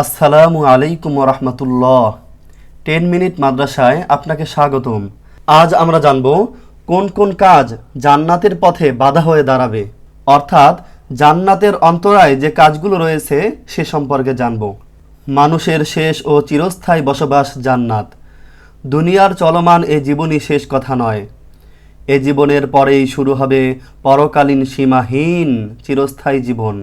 আসসালামু আলাইকুম রহমতুল্লাহ। Ten minute মাদ্রাসায় আপনাকে স্বাগতম। আজ আমরা জানব কোন কোন কাজ জান্নাতের পথে বাধা হয়ে দাঁড়াবে। অর্থাৎ জান্নাতের অন্তরায় যে কাজগুলো রয়েছে সে সম্পর্কে জানব। মানুষের শেষ ও চিরস্থায়ী বসবাস জান্নাত। দুনিয়ার চলমান এ জীবনই শেষ কথা নয়। এ জীবনের পরেই শুরু হবে পরকালীন সীমাহীন চিরস্থায়ী জীবন।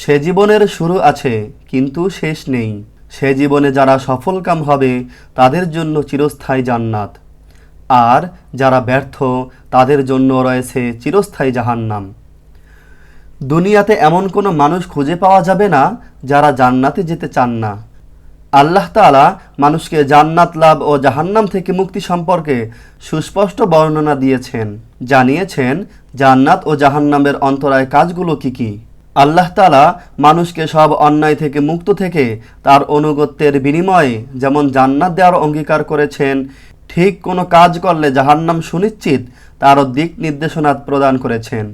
সে জীবনের শুরু আছে, কিন্তু শেষ নেই। সে জীবনে যারা সফলকাম হবে, তাদের জন্য চিরস্থায়ী জান্নাত। আর যারা ব্যর্থ, তাদের জন্য রয়েছে চিরস্থায়ী জাহান্নাম। দুনিয়াতে এমন কোনো মানুষ খুঁজে পাওয়া যাবে না, যারা জান্নাতে যেতে চান না। আল্লাহ তাআলা মানুষকে জান্নাত লাভ ও জাহান্নাম থেকে মুক্তি সম্পর্কে সুস্পষ্ট বর্ণনা দিয়েছেন। জানিয়েছেন, জান্নাত ও জাহান্নামের অন্তরায় কাজগুলো কি কি? আল্লাহ তালা মানুষকে সব অন্যায় থেকে মুক্ত থেকে তার অনুগত্যের বিনিময়ে যেমন জান্নাত দেওয়ার অঙ্গীকার করেছেন, ঠিক কোনো কাজ করলে জাহান্নাম সুনিশ্চিত তারও দিক নির্দেশনা প্রদান করেছেন।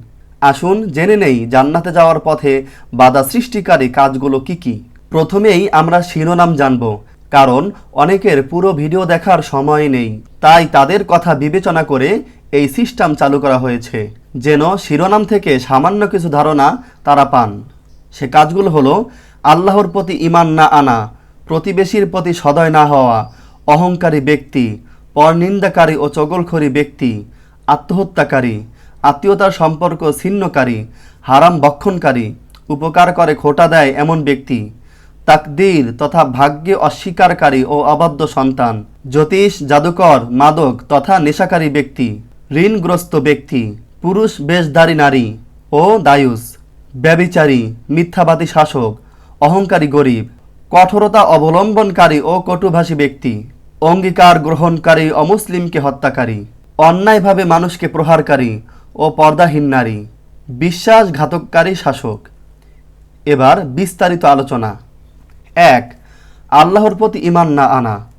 আসুন জেনে নেই জান্নাতে যাওয়ার পথে বাধা সৃষ্টিকারী কাজগুলো কি কি। প্রথমেই আমরা শিরোনাম জানব, কারণ অনেকের পুরো ভিডিও দেখার সময় নেই, তাই তাদের কথা বিবেচনা করে এই সিস্টেম চালু করা হয়েছে। যেন শিরোনাম থেকে সামান্য কিছু ধারণা তারা পান। সে কাজগুলো হলো, আল্লাহর প্রতি ইমান না আনা, প্রতিবেশীর প্রতি সদয় না হওয়া, অহংকারী ব্যক্তি, পরনিন্দাকারী ও চগলখড়ি ব্যক্তি, আত্মহত্যাকারী, আত্মীয়তার সম্পর্ক ছিন্নকারী, হারাম বক্ষণকারী, উপকার করে খোটা দেয় এমন ব্যক্তি, তাকদীর তথা ভাগ্যে অস্বীকারী ও অবাধ্য সন্তান, জ্যোতিষ, জাদুকর, মাদক তথা নেশাকারী ব্যক্তি, ঋণগ্রস্ত ব্যক্তি পুরুষ বেশধারী নারী ও দায়ুস, ব্যবিচারী, মিথ্যাবাদী শাসক, অহংকারী গরিব, কঠোরতা অবলম্বনকারী ও কটুভাষী ব্যক্তি, অঙ্গীকার গ্রহণকারী অমুসলিমকে হত্যাকারী, অন্যায়ভাবে মানুষকে প্রহারকারী ও পর্দাহীন নারী, বিশ্বাসঘাতককারী শাসক। এবার বিস্তারিত আলোচনা। এক, আল্লাহর প্রতি ইমান না আনা।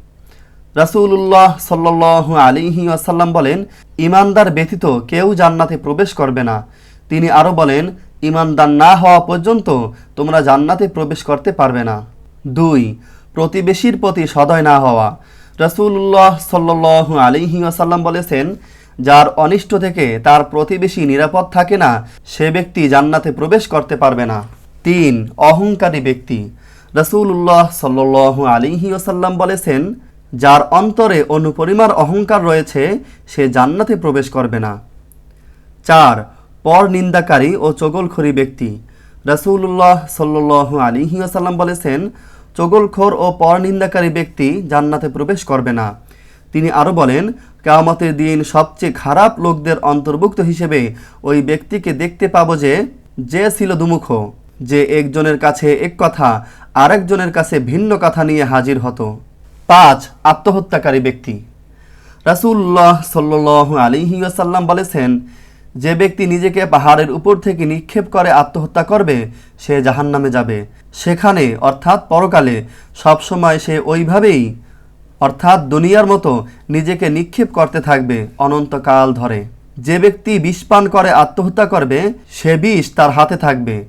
রাসূলুল্লাহ সাল্লাহ আলিহি আসাল্লাম বলেন ইমানদার ব্যতীত কেউ জান্নাতে প্রবেশ করবে না। তিনি আরও বলেন ইমানদার না হওয়া পর্যন্ত তোমরা জান্নাতে প্রবেশ করতে পারবে না। দুই, প্রতিবেশীর প্রতি সদয় না হওয়া। রাসূলুল্লাহ সাল্লাহ আলিহি আসাল্লাম বলেছেন, যার অনিষ্ট থেকে তার প্রতিবেশী নিরাপদ থাকে না, সে ব্যক্তি জান্নাতে প্রবেশ করতে পারবে না। তিন, অহংকারী ব্যক্তি। রসুল্লাহ সাল্লাহ আলিহি ওসাল্লাম বলেছেন যার অন্তরে অনুপরিমার অহংকার রয়েছে, সে জান্নাতে প্রবেশ করবে না। চার, পর নিন্দাকারী ও চগলখড়ি ব্যক্তি। রসুল্লাহ সাল্লাহ আলী ওসাল্লাম বলেছেন, চগলখোর ও পর নিন্দাকারী ব্যক্তি জান্নাতে প্রবেশ করবে না। তিনি আরও বলেন, কেয়ামতের দিন সবচেয়ে খারাপ লোকদের অন্তর্ভুক্ত হিসেবে ওই ব্যক্তিকে দেখতে পাবো যে যে ছিল দুমুখ, যে একজনের কাছে এক কথা, আরেকজনের কাছে ভিন্ন কথা নিয়ে হাজির হতো। পাঁচ আত্মহত্যাকারী ব্যক্তি। রাসুল্লাহ সাল্লাহ আলিহি আসাল্লাম বলেছেন, যে ব্যক্তি নিজেকে পাহাড়ের উপর থেকে নিক্ষেপ করে আত্মহত্যা করবে, সে জাহান্নামে যাবে। সেখানে, অর্থাৎ পরকালে, সবসময় সে ওইভাবেই, অর্থাৎ দুনিয়ার মতো, নিজেকে নিক্ষেপ করতে থাকবে অনন্তকাল ধরে। যে ব্যক্তি বিষ পান করে আত্মহত্যা করবে, সে বিষ তার হাতে থাকবে।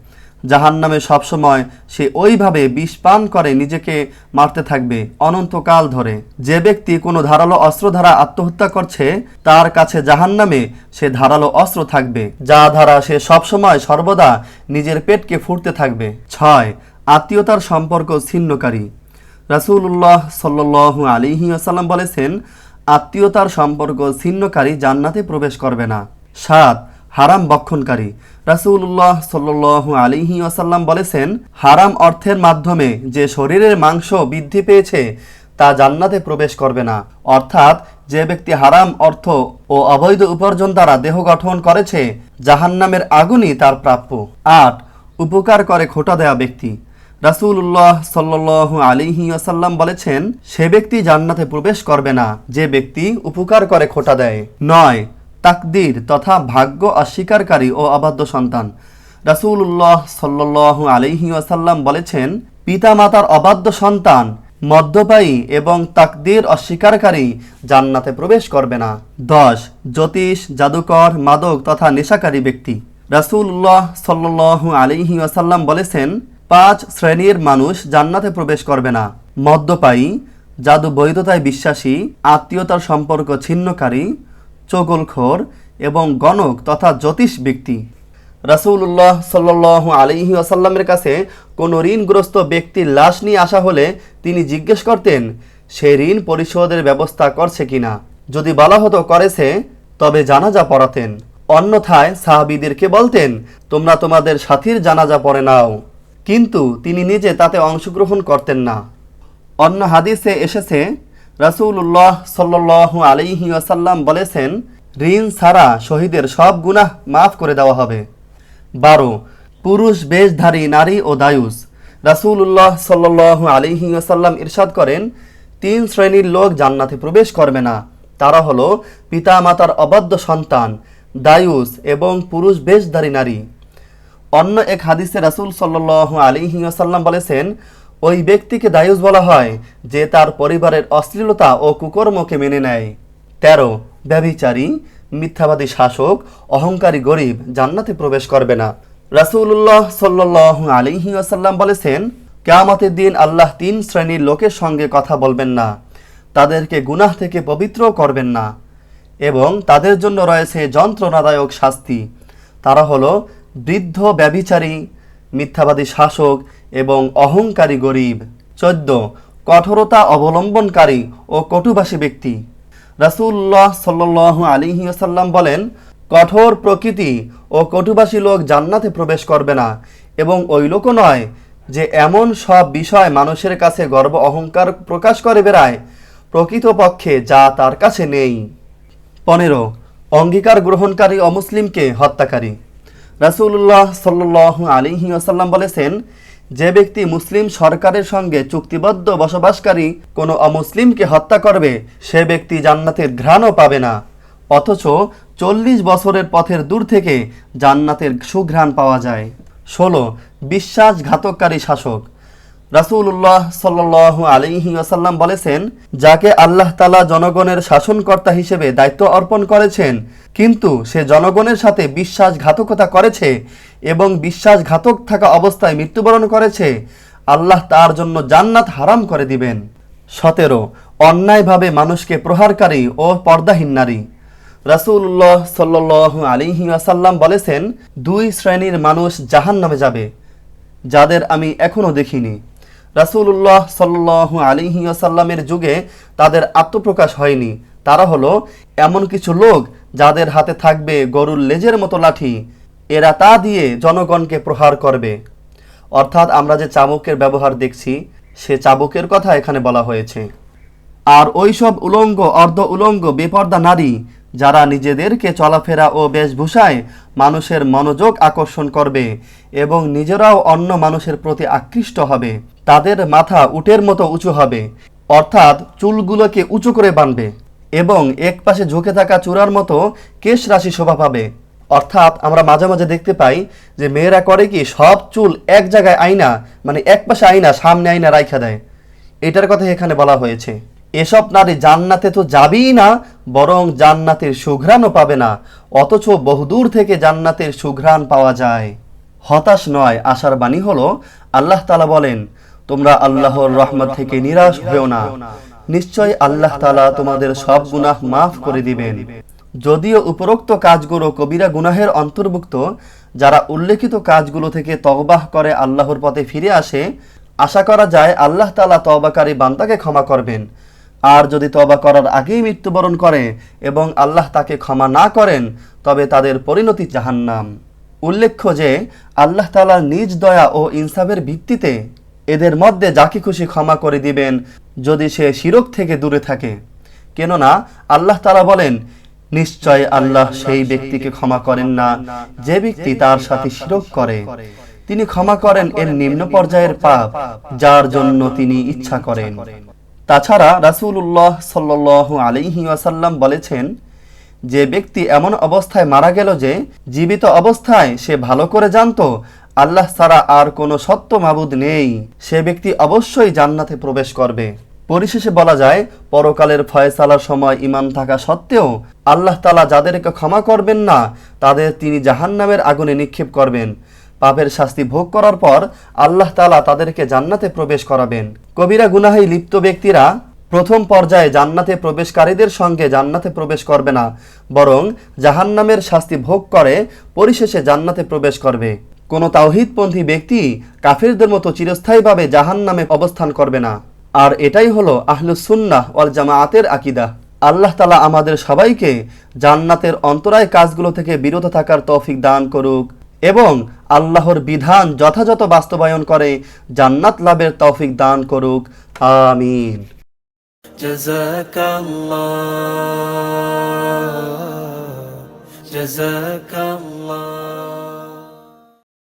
জাহান নামে সবসময় সে ওইভাবে বিষ পান করে, নিজেকে মারতে থাকবে। অনন্তকাল ধরে যে ব্যক্তি কোনো ধারালো অস্ত্র দ্বারা আত্মহত্যা করছে, তার কাছে জাহান নামে সে ধারালো অস্ত্র থাকবে, যা দ্বারা সে সবসময় সর্বদা নিজের পেটকে ফুটতে থাকবে। ছয়, আত্মীয়তার সম্পর্ক ছিন্নকারী। রাসুল্লাহ সাল্লু আলিহি আসাল্লাম বলেছেন, আত্মীয়তার সম্পর্ক ছিন্নকারী জান্নাতে প্রবেশ করবে না। সাত হারাম বক্ষণকারী। রাসুল্লাহ সাল্লু আলিহি আসাল্লাম বলেছেন, হারাম অর্থের মাধ্যমে যে শরীরের মাংস বৃদ্ধি পেয়েছে, তা জান্নাতে প্রবেশ করবে না। অর্থাৎ, যে ব্যক্তি হারাম অর্থ ও অবৈধ উপার্জন দ্বারা দেহ গঠন করেছে, জাহান্নামের আগুনই তার প্রাপ্য। আট, উপকার করে খোটা দেয়া ব্যক্তি। রাসুল্লাহ সাল্লু আলিহি আসাল্লাম বলেছেন, সে ব্যক্তি জান্নাতে প্রবেশ করবে না, যে ব্যক্তি উপকার করে খোটা দেয়। নয় তাকদির তথা ভাগ্য অস্বীকারী ও অবাধ্য সন্তান। রাসুল্লাহ সাল্লু আলিহি আসাল্লাম বলেছেন, পিতামাতার অবাধ্য সন্তান মদ্যপায়ী এবং তাকদির অস্বীকারী জান্নাতে প্রবেশ করবে না। দশ, জ্যোতিষ, জাদুকর, মাদক তথা নেশাকারী ব্যক্তি। রাসুল্লাহ সাল্লু আলিহি আসাল্লাম বলেছেন, পাঁচ শ্রেণির মানুষ জান্নাতে প্রবেশ করবে না। মদ্যপায়ী জাদু বৈধতায় বিশ্বাসী, আত্মীয়তার সম্পর্ক ছিন্নকারী চগলখোর এবং গণক তথা জ্যোতিষ ব্যক্তি। রাসূলুল্লাহ সাল্লাহ আলিহি আসাল্লামের কাছে কোনো ঋণগ্রস্ত ব্যক্তির লাশ নিয়ে আসা হলে তিনি জিজ্ঞেস করতেন, সে ঋণ পরিশোধের ব্যবস্থা করছে কিনা? যদি বলা হতো করেছে, তবে জানাজা পড়াতেন। অন্যথায় সাহাবিদেরকে বলতেন, তোমরা তোমাদের সাথীর জানাজা পড়ে নাও। কিন্তু তিনি নিজে তাতে অংশগ্রহণ করতেন না। অন্য হাদিসে এসেছে রাসূলুল্লাহ সাল্লাল্লাহু আলাইহি ওয়াসাল্লাম বলেছেন, ঋণ ছাড়া শহীদের সব গুনাহ মাফ করে দেওয়া হবে। বারো, পুরুষ, বেশধারী, নারী ও দায়ুস। রাসূলুল্লাহ সাল্লাল্লাহু আলাইহি ওয়াসাল্লাম ইরশাদ করেন, তিন শ্রেণির লোক জান্নাতে প্রবেশ করবে না। তারা হলো পিতা মাতার অবাধ্য সন্তান, দায়ুস এবং পুরুষ, বেশধারী, নারী। অন্য এক হাদিসে রাসূল সাল্লাল্লাহু আলিহি ওয়াসাল্লাম বলেছেন ওই ব্যক্তিকে দায়ুস বলা হয় যে তার পরিবারের অশ্লীলতা ও কুকর্মকে মেনে নেয়। তেরো, ব্যভিচারী, মিথ্যাবাদী শাসক, অহংকারী গরিব জান্নাতে প্রবেশ করবে না। রাসূলুল্লাহ সাল্লাল্লাহু আলিহি ওয়াসাল্লাম বলেছেন, কেয়ামতের দিন আল্লাহ তিন শ্রেণির লোকের সঙ্গে কথা বলবেন না। তাদেরকে গুনাহ থেকে পবিত্র করবেন না। এবং তাদের জন্য রয়েছে যন্ত্রণাদায়ক শাস্তি। তারা হলো বৃদ্ধ, ব্যভিচারী, মিথ্যাবাদী শাসক এবং অহংকারী গরিব, চোদ্দ, কঠোরতা অবলম্বনকারী ও কটুভাষী ব্যক্তি। রাসূলুল্লাহ সাল্লাল্লাহু আলাইহি ওয়াসাল্লাম বলেন, কঠোর প্রকৃতি ও কটুভাষী লোক জান্নাতে প্রবেশ করবে না এবং ওই লোকও নয় যে এমন সব বিষয় মানুষের কাছে গর্ব অহংকার প্রকাশ করে বেড়ায়, প্রকৃতপক্ষে যা তার কাছে নেই। পনেরো, অঙ্গীকার গ্রহণকারী অমুসলিমকে হত্যাকারী। রাসূলুল্লাহ সাল্লাহ আলিহি আসাল্লাম বলেছেন যে ব্যক্তি মুসলিম সরকারের সঙ্গে চুক্তিবদ্ধ বসবাসকারী কোনো অমুসলিমকে হত্যা করবে, সে ব্যক্তি জান্নাতের ঘ্রাণও পাবে না। অথচ চল্লিশ বছরের পথের দূর থেকে জান্নাতের সুঘ্রাণ পাওয়া যায়। ষোলো, বিশ্বাসঘাতককারী শাসক। রাসূলুল্লাহ সাল্লাহ আলিহি আসাল্লাম বলেছেন, যাকে আল্লাহ তালা জনগণের শাসনকর্তা হিসেবে দায়িত্ব অর্পণ করেছেন, কিন্তু সে জনগণের সাথে বিশ্বাসঘাতকতা করেছে এবং বিশ্বাসঘাতক থাকা অবস্থায় মৃত্যুবরণ করেছে, আল্লাহ তার জন্য জান্নাত হারাম করে দিবেন। সতেরো, অন্যায়ভাবে মানুষকে প্রহারকারী ও পর্দাহীন নারী। রাসূলুল্লাহ সাল্লাহ আলিহি আসাল্লাম বলেছেন, দুই শ্রেণির মানুষ জাহান নামে যাবে, যাদের আমি এখনও দেখিনি। রাসূলুল্লাহ সাল্লু আলিহি আসাল্লামের যুগে তাদের আত্মপ্রকাশ হয়নি। তারা হলো এমন কিছু লোক যাদের হাতে থাকবে গরুর লেজের মতো লাঠি এরা তা দিয়ে জনগণকে প্রহার করবে। অর্থাৎ আমরা যে চাবুকের ব্যবহার দেখছি, সে চাবুকের কথা এখানে বলা হয়েছে। আর ওইসব উলঙ্গ, অর্ধ উলঙ্গ, বেপর্দা নারী, যারা নিজেদেরকে চলাফেরা ও বেশভূষায় মানুষের মনোযোগ আকর্ষণ করবে এবং নিজেরাও অন্য মানুষের প্রতি আকৃষ্ট হবে, তাদের মাথা উটের মতো উঁচু হবে। অর্থাৎ চুলগুলোকে উঁচু করে বানবে এবং এক পাশে ঝুঁকে থাকা চূড়ার মতো কেশ রাশি শোভা পাবে। অর্থাৎ আমরা মাঝে মাঝে দেখতে পাই যে মেয়েরা করে কি, সব চুল এক জায়গায় আয়না মানে এক পাশে আয়না, সামনে আয়না রাইখা দেয়। এটার কথা এখানে বলা হয়েছে। এসব নারী জান্নাতে তো যাবেই না, বরং জান্নাতের সুঘ্রাণও পাবে না, অথচ বহুদূর থেকে জান্নাতের সুঘ্রাণ পাওয়া যায়। হতাশ নয়, আশার বাণী হলো, আল্লাহ তালা বলেন, তোমরা আল্লাহর রহমত থেকে নিরাশ হয়েও না। নিশ্চয় আল্লাহ তালা তোমাদের সব গুনাহ মাফ করে দিবেন। যদিও উপরোক্ত কাজগুলো কবিরা গুনাহের অন্তর্ভুক্ত, যারা উল্লেখিত কাজগুলো থেকে তওবাহ করে আল্লাহর পথে ফিরে আসে, আশা করা যায় আল্লাহ তালা তবাকারী বান্দাকে ক্ষমা করবেন। আর যদি তবা করার আগেই মৃত্যুবরণ করে এবং আল্লাহ তাকে ক্ষমা না করেন, তবে তাদের পরিণতি জাহান্নাম। উল্লেখ্য যে, আল্লাহ তালার নিজ দয়া ও ইনসাফের ভিত্তিতে এদের মধ্যে যাকে খুশি ক্ষমা করে দিবেন যদি সে শিরক থেকে দূরে থাকে। কেননা, আল্লাহ তালা বলেন নিশ্চয় আল্লাহ সেই ব্যক্তিকে ক্ষমা করেন না। যে ব্যক্তি তার সাথে শিরক করে, তিনি ক্ষমা করেন এর নিম্ন পর্যায়ের পাপ, যার জন্য তিনি ইচ্ছা করেন। তাছাড়া রাসূলুল্লাহ সাল্লু আলাইহি ওয়াসাল্লাম বলেছেন, যে ব্যক্তি এমন অবস্থায় মারা গেল যে, জীবিত অবস্থায় সে ভালো করে জানতো, আল্লাহ ছাড়া আর কোনো সত্য মাবুদ নেই। সে ব্যক্তি অবশ্যই জান্নাতে প্রবেশ করবে। পরিশেষে বলা যায়, পরকালের ফয়সালার সময় ইমান থাকা সত্ত্বেও আল্লাহ তালা যাদেরকে ক্ষমা করবেন না, তাদের তিনি জাহান্নামের আগুনে নিক্ষেপ করবেন। পাপের শাস্তি ভোগ করার পর আল্লাহ তাআলা তাদেরকে জান্নাতে প্রবেশ করাবেন। কবিরা গুনাহে লিপ্ত ব্যক্তিরা প্রথম পর্যায়ে জান্নাতে প্রবেশকারীদের সঙ্গে জান্নাতে প্রবেশ করবে না, বরং জাহান্নামের শাস্তি ভোগ করে, পরিশেষে জান্নাতে প্রবেশ করবে। কোনো তাওহিদপন্থী ব্যক্তি কাফিরদের মতো চিরস্থায়ীভাবে জাহান্নামে অবস্থান করবে না। আর এটাই হলো আহলুসুন্নাহ ওয়াল জামাআতের আকিদা আল্লাহ তালা আমাদের সবাইকে জান্নাতের অন্তরায় কাজগুলো থেকে বিরত থাকার তৌফিক দান করুক এবং আল্লাহর বিধান যথাযথ বাস্তবায়ন করে জান্নাত লাভের তৌফিক দান করুক আমিন جزاك الله جزاك الله